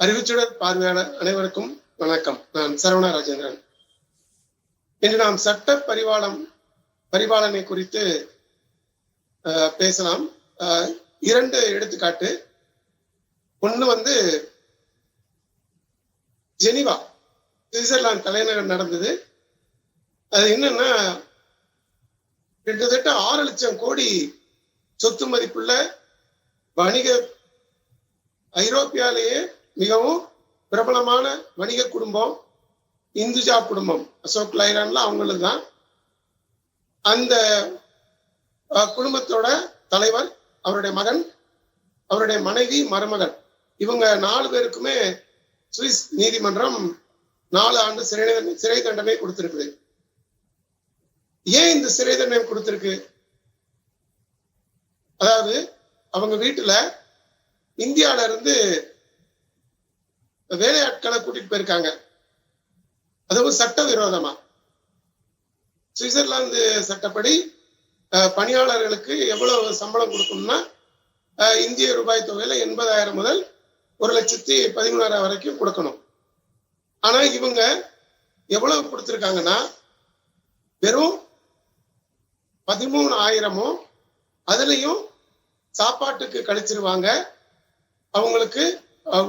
அறிவுச்சுடர் பார்வையாளர் அனைவருக்கும் வணக்கம். நான் சரவண ராஜேந்திரன். இன்று நாம் சட்ட பரிபாலம் பரிபாலனை குறித்து அஹ், பேசலாம். அஹ், இரண்டு எடுத்துக்காட்டு. ஒண்ணு வந்து ஜெனிவா சுவிட்சர்லாந்து தலைநகர் நடந்தது. அது என்னன்னா கிட்டத்தட்ட ஆறு லட்சம் கோடி சொத்து மதிப்புள்ள வணிக ஐரோப்பியாலேயே மிகவும் பிரபலமான வணிக குடும்பம் இந்துஜா குடும்பம் அசோக் லைலான்ல அவங்களுக்கு தான் அந்த குடும்பத்தோட தலைவர் அவருடைய மகன் அவருடைய மனைவி மருமகன். இவங்க நாலு பேருக்குமே சுவிஸ் நீதிமன்றம் நாலு ஆண்டு சிறை சிறை தண்டனை கொடுத்திருக்குது. ஏன் இந்த சிறை தண்டனை கொடுத்திருக்கு? அதாவது அவங்க வீட்டுல இந்தியால இருந்து வேலையாட்களை கூட்டிட்டு போயிருக்காங்க. அதுவும் சட்டவிரோதமா? சுவிட்சர்லாந்து சட்டப்படி பணியாளர்களுக்கு எவ்வளவு சம்பளம் கொடுக்கணும்னா இந்திய ரூபாய் தொகையில எண்பதாயிரம் முதல் ஒரு லட்சத்தி பதிமூணாயிரம் வரைக்கும் கொடுக்கணும். ஆனா இவங்க எவ்வளவு கொடுத்துருக்காங்கன்னா வெறும் பதிமூணு ஆயிரமும் அதுலயும் சாப்பாட்டுக்கு கழிச்சிருவாங்க. அவங்களுக்கு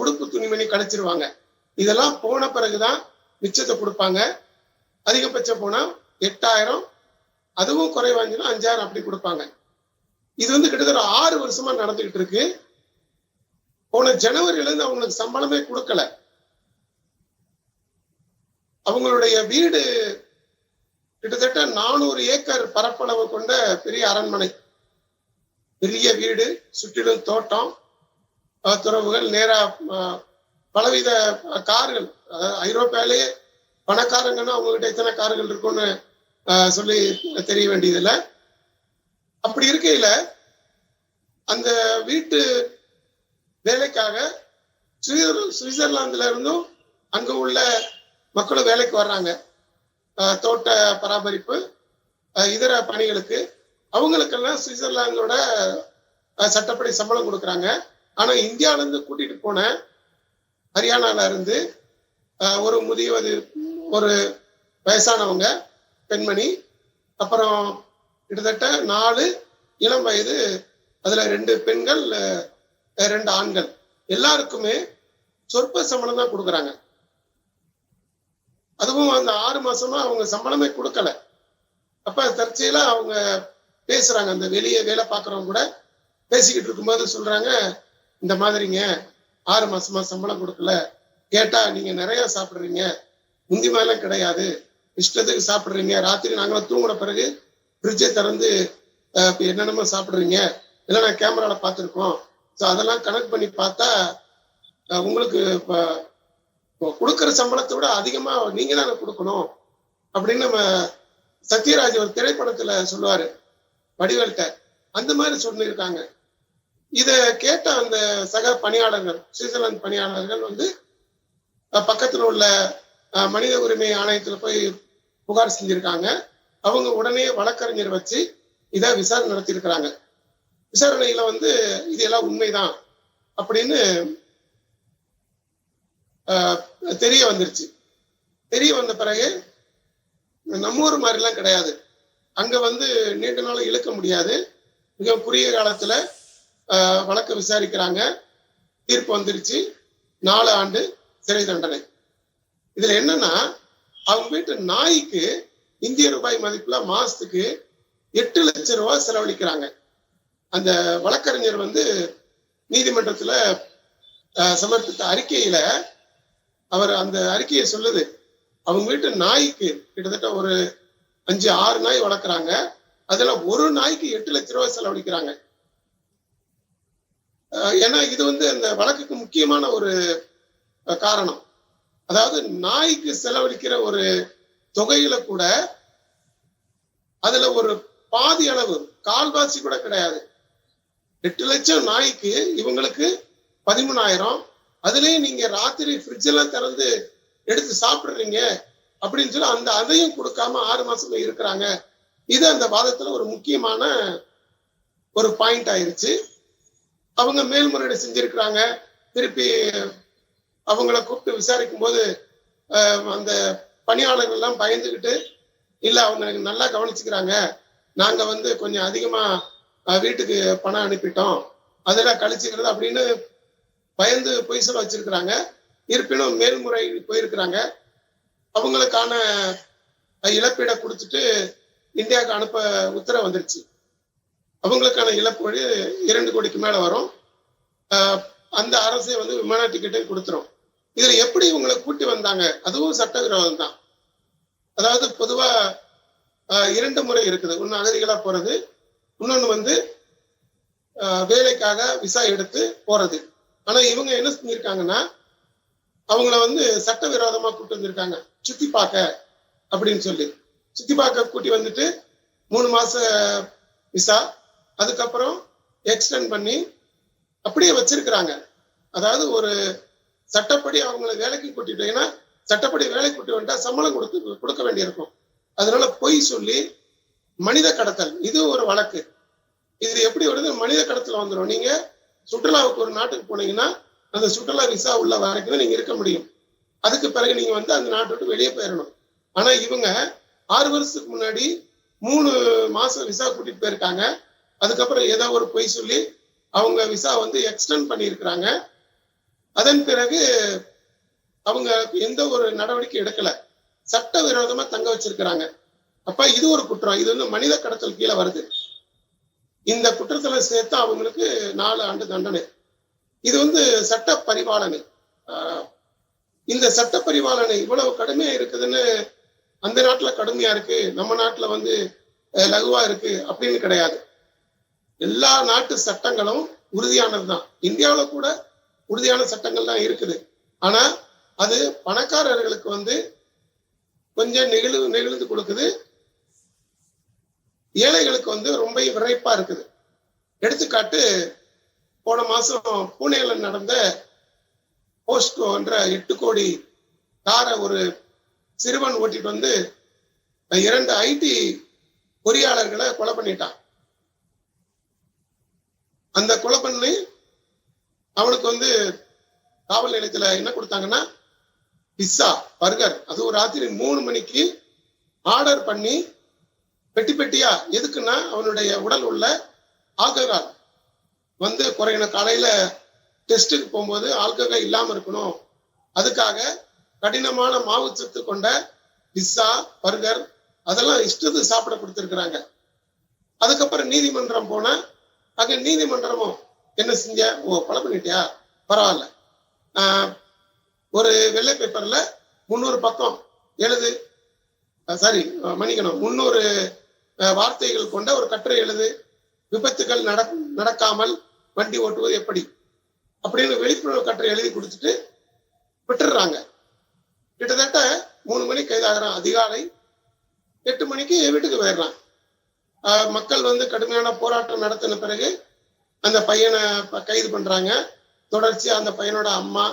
உடுப்பு துணிமணி கழிச்சிருவாங்க இதெல்லாம் போன பிறகுதான் மிச்சத்தை கொடுப்பாங்க. அதிகபட்சம் போனா எட்டாயிரம் அதுவும் குறைவாஞ்சுன்னா அஞ்சாயிரம் அப்படி கொடுப்பாங்க. இது வந்து கிட்டத்தட்ட ஆறு வருஷமா நடந்துகிட்டு இருக்கு. போன ஜனவரியில இருந்து அவங்களுக்கு சம்பளமே கொடுக்கல. அவங்களுடைய வீடு கிட்டத்தட்ட நானூறு ஏக்கர் பரப்பளவு கொண்ட பெரிய அரண்மனை. பெரிய வீடு சுற்றிலும் தோட்டம் துறவுகள் நேரா பலவித கார்கள் அதாவது பணக்காரங்கன்னா அவங்ககிட்ட எத்தனை கார்கள் இருக்கும்னு சொல்லி தெரிய வேண்டியதில்லை. அப்படி இருக்கையில அந்த வீட்டு வேலைக்காக சுவிட்சர்லாந்துல இருந்தும் அங்க உள்ள மக்களும் வேலைக்கு வர்றாங்க. தோட்ட பராமரிப்பு இதர பணிகளுக்கு. அவங்களுக்கெல்லாம் சுவிட்சர்லாந்தோட சட்டப்படி சம்பளம் கொடுக்குறாங்க. ஆனா இந்தியால இருந்து கூட்டிட்டு போன ஹரியானால இருந்து ஒரு முதியவது ஒரு வயசானவங்க பெண்மணி அப்புறம் கிட்டத்தட்ட நாலு இளம் வயது அதுல ரெண்டு பெண்கள் ரெண்டு ஆண்கள். எல்லாருக்குமே சொற்ப சம்பளம் தான் கொடுக்குறாங்க. அதுவும் அந்த ஆறு மாசமா அவங்க சம்பளமே கொடுக்கல. அப்ப தற்செயலா அவங்க பேசுறாங்க. அந்த வெளியே வேலை பார்க்கறவங்க கூட பேசிக்கிட்டு இருக்கும்போது சொல்றாங்க இந்த மாதிரிங்க ஆறு மாசமா சம்பளம் கொடுக்கல. கேட்டா நீங்க நிறைய சாப்பிடுறீங்க. முந்தி மாதிரிலாம் கிடையாது. இஷ்டத்துக்கு சாப்பிடுறீங்க. ராத்திரி நாங்களாம் தூங்குற பிறகு ஃப்ரிட்ஜை திறந்து என்னென்னமோ சாப்பிடுறீங்க. இல்லைன்னா கேமரால பார்த்துருக்கோம். ஸோ அதெல்லாம் கணக்கு பண்ணி பார்த்தா உங்களுக்கு இப்போ கொடுக்குற சம்பளத்தை விட அதிகமா நீங்க தானே கொடுக்கணும். அப்படின்னு நம்ம சத்யராஜ் ஒரு திரைப்படத்துல சொல்லுவாரு. வடிவேல்கிட்ட. அந்த மாதிரி சொல்லியிருக்காங்க. இத கேட்ட அந்த சக பணியாளர்கள் சுவிட்சர்லாந்து பணியாளர்கள் வந்து பக்கத்தில் பக்கத்துல உள்ள மனித உரிமை ஆணையத்துல போய் புகார் செஞ்சிருக்காங்க. அவங்க உடனே வழக்கறிஞர் வச்சு இதை விசாரணை நடத்தியிருக்கிறாங்க. விசாரணையில வந்து இது எல்லாம் உண்மைதான் அப்படின்னு ஆஹ் தெரிய வந்துருச்சு. தெரிய வந்த பிறகு நம்ம ஊர் மாதிரிலாம் கிடையாது. அங்க வந்து நீண்ட நாள் இழுக்க முடியாது. மிக குறுகிய காலத்துல வழக்கு விசாரிக்கிறாங்க. தீர்ப்பு வந்துருச்சு. நாலு ஆண்டு சிறை தண்டனை. இதுல என்னன்னா அவங்க வீட்டு நாய்க்கு இந்திய ரூபாய் மதிப்புல மாசத்துக்கு எட்டு லட்சம் ரூபாய் செலவழிக்கிறாங்க. அந்த வழக்கறிஞர் வந்து நீதிமன்றத்துல சமர்ப்பித்த அறிக்கையில அவர் அந்த அறிக்கையை சொல்லுது. அவங்க வீட்டு நாய்க்கு கிட்டத்தட்ட ஒரு அஞ்சு ஆறு நாய் வளர்க்குறாங்க. அதுல ஒரு நாய்க்கு எட்டு லட்ச ரூபாய் செலவழிக்கிறாங்க. ஏன்னா இது வந்து அந்த வழக்குக்கு முக்கியமான ஒரு காரணம். அதாவது நாய்க்கு செலவழிக்கிற ஒரு தொகையில கூட அதுல ஒரு பாதி அளவு கால்வாசி கூட கிடையாது. எட்டு லட்சம் நாய்க்கு இவங்களுக்கு பதிமூணாயிரம். அதுலயும் நீங்க ராத்திரி ஃப்ரிட்ஜ் எல்லாம் திறந்து எடுத்து சாப்பிடுறீங்க அப்படின்னு சொல்லி அந்த அதையும் கொடுக்காம ஆறு மாசம் இருக்கிறாங்க. இது அந்த வாதத்துல ஒரு முக்கியமான ஒரு பாயிண்ட் ஆயிருச்சு. அவங்க மேல்முறையீடு செஞ்சிருக்கிறாங்க. திருப்பி அவங்கள கூப்பிட்டு விசாரிக்கும் போது அந்த பணியாளர்கள் எல்லாம் பயந்துகிட்டு இல்ல அவங்க நல்லா கவனிச்சுக்கிறாங்க. நாங்க வந்து கொஞ்சம் அதிகமா வீட்டுக்கு பணம் அனுப்பிட்டோம். அதெல்லாம் கழிச்சுக்கிறது அப்படின்னு பயந்து பொய் சொல்ல வச்சிருக்கிறாங்க. இருப்பினும் மேல்முறை போயிருக்கிறாங்க. அவங்களுக்கான இழப்பீடை கொடுத்துட்டு இந்தியாவுக்கு அனுப்ப உத்தரவு வந்துருச்சு. அவங்களுக்கான இழப்பீடு இரண்டு கோடிக்கு மேல வரும். அந்த அரசே வந்து விமான டிக்கெட்டையும் கொடுத்துரும். இதுல எப்படி இவங்களை கூட்டி வந்தாங்க? அதுவும் சட்டவிரோதம் தான். அதாவது பொதுவா இரண்டு முறை இருக்குது. ஒன்னு அகதிகளா போறது இன்னொன்னு வந்து வேலைக்காக விசா எடுத்து போறது. ஆனா இவங்க என்ன செஞ்சிருக்காங்கன்னா அவங்கள வந்து சட்டவிரோதமா கூட்டி வந்திருக்காங்க. சுத்தி பார்க்க அப்படின்னு சொல்லி. சுத்தி பார்க்க கூட்டி வந்துட்டு மூணு மாச விசா அதுக்கப்புறம் எக்ஸ்டெண்ட் பண்ணி அப்படியே வச்சிருக்கிறாங்க. அதாவது ஒரு சட்டப்படி அவங்கள வேலைக்கு கூட்டிட்டீங்கன்னா சட்டப்படி வேலைக்கு கூட்டி வந்தா சம்பளம் கொடுத்து கொடுக்க வேண்டியிருக்கும். அதனால பொய் சொல்லி மனித கடத்தல் இது ஒரு வழக்கு. இது எப்படி வருது? மனித கடத்தல் வந்துடும் நீங்க சுற்றுலாவுக்கு ஒரு நாட்டுக்கு போனீங்கன்னா அந்த சுற்றுலா விசா உள்ள வரைக்கும் தான் நீங்க இருக்க முடியும். அதுக்கு பிறகு நீங்க வந்து அந்த நாட்டை விட்டு வெளியே போயிடணும் ஆனா இவங்க ஆறு வருஷத்துக்கு முன்னாடி மூணு மாசம் விசா கூட்டிட்டு போயிருக்காங்க. அதுக்கப்புறம் ஏதோ ஒரு பொய் சொல்லி அவங்க விசா வந்து எக்ஸ்டெண்ட் பண்ணியிருக்கிறாங்க. அதன் பிறகு அவங்க எந்த ஒரு நடவடிக்கை எடுக்கல. சட்டவிரோதமா தங்க வச்சிருக்கிறாங்க. அப்ப இது ஒரு குற்றம். இது வந்து மனித கடத்தல் கீழே வருது. இந்த குற்றத்துல சேர்த்து அவங்களுக்கு நாலு ஆண்டு தண்டனை. இது வந்து சட்ட பரிபாலனை. ஆஹ் இந்த சட்ட பரிபாலனை இவ்வளவு கடுமையா இருக்குதுன்னு அந்த நாட்டுல கடுமையா இருக்கு. நம்ம நாட்டுல வந்து லகுவா இருக்கு அப்படின்னு கிடையாது. எல்லா நாட்டு சட்டங்களும் உறுதியானது தான் இந்தியாவுல கூட உறுதியான சட்டங்கள் தான் இருக்குது. ஆனா அது பணக்காரர்களுக்கு வந்து கொஞ்சம் நெகிழு நெகிழ்ந்து கொடுக்குது. ஏழைகளுக்கு வந்து ரொம்ப விரைப்பா இருக்குது. எடுத்துக்காட்டு போன மாசம் பூனேல நடந்த போஸ்டோ என்ற எட்டு கோடி காரை ஒரு சிறுவன் ஓட்டிட்டு வந்து இரண்டு ஐடி பொறியாளர்களை கொலை பண்ணிட்டான். அந்த கொலை பண்ணி அவனுக்கு வந்து காவல் நிலையத்துல என்ன கொடுத்தாங்கன்னா பிஸ்ஸா பர்கர் அது ராத்திரி மூணு மணிக்கு ஆர்டர் பண்ணி பெட்டி பெட்டியா எதுக்குன்னா அவனுடைய உடல் உள்ள ஆல்கஹால் வந்து குறையணும். காலையில டெஸ்ட்டுக்கு போகும்போது ஆல்கஹால் இல்லாம இருக்கணும். அதுக்காக கடினமான மாவு சத்து கொண்ட பிஸ்ஸா பர்கர் அதெல்லாம் இஷ்டத்துக்கு சாப்பிட கொடுத்துருக்குறாங்க. அதுக்கப்புறம் நீதிமன்றம் போனா அங்க நீதிமன்றமும் என்ன செஞ்ச? ஓ கொலை பண்ணிட்டியா? பரவாயில்ல. ஒரு வெள்ளை பேப்பர்ல முந்நூறு பக்கம் எழுது. சாரி மன்னிக்கணும். முந்நூறு வார்த்தைகள் கொண்ட ஒரு கட்டுரை எழுது. விபத்துகள் நட நடக்காமல் வண்டி ஓட்டுவது எப்படி? அப்படின்னு விழிப்புணர்வு கட்டுரை எழுதி கொடுத்துட்டு விட்டுடுறாங்க. கிட்டத்தட்ட மூணு மணிக்கு கைதாகிறான். அதிகாலை எட்டு மணிக்கு வீட்டுக்கு போயிடுறான். மக்கள் வந்து கடுமையான போராட்டம் நடத்தின பிறகு அந்த பையனை கைது பண்றாங்க. தொடர்ச்சியா அந்த பையனோட அம்மா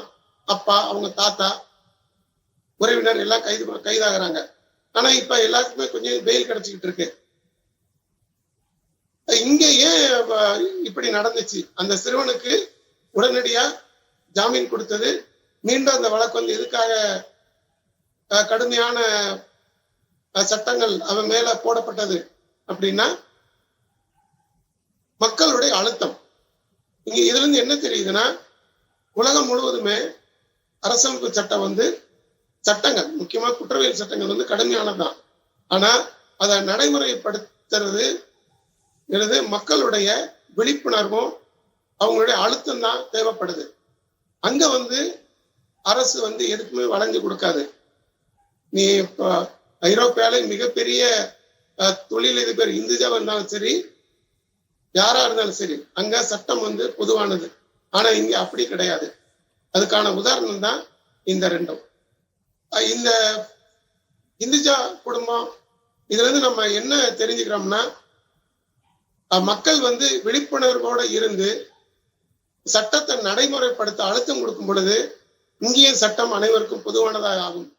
அப்பா அவங்க தாத்தா உறவினர் எல்லாம் கைது கைதாகிறாங்க. ஆனா இப்ப எல்லாத்துக்குமே கொஞ்சம் பெயில் கிடைச்சிக்கிட்டு இருக்கு. இங்க ஏன் இப்படி நடந்துச்சு? அந்த சிறுவனுக்கு உடனடியா ஜாமீன் கொடுத்தது. மீண்டும் அந்த வழக்கு வந்து எதுக்காக கடுமையான சட்டங்கள் அவன் மேல போடப்பட்டது? அப்படின்னா மக்களுடைய அழுத்தம். இங்க இதுல இருந்து என்ன தெரியுதுன்னா உலகம் முழுவதுமே அரசமைப்பு சட்டம் வந்து சட்டங்கள் முக்கியமா குற்றவியல் சட்டங்கள் வந்து கடுமையானதுதான். ஆனா அதை நடைமுறைப்படுத்துறது மக்களுடைய விழிப்புணர்வும் அவங்களுடைய அழுத்தம் தான் தேவைப்படுது. அங்க வந்து அரசு வந்து எதுக்குமே வளைஞ்சு கொடுக்காது. நீ இப்போ ஐரோப்பியால மிகப்பெரிய தொழிலதிபர் இந்துஜாவா இருந்தாலும் சரி யாரா இருந்தாலும் சரி அங்க சட்டம் வந்து பொதுவானது. ஆனா இங்க அப்படி கிடையாது. அதுக்கான உதாரணம் தான் இந்த ரெண்டும். இந்த இந்துஜா குடும்பம் இதுல இருந்து நம்ம என்ன தெரிஞ்சுக்கிறோம்னா மக்கள் வந்து விழிப்புணர்வோட இருந்து சட்டத்தை நடைமுறைப்படுத்த அழுத்தம் கொடுக்கும் பொழுது இங்கேயும் சட்டம் அனைவருக்கும் பொதுவானதாக ஆகும்.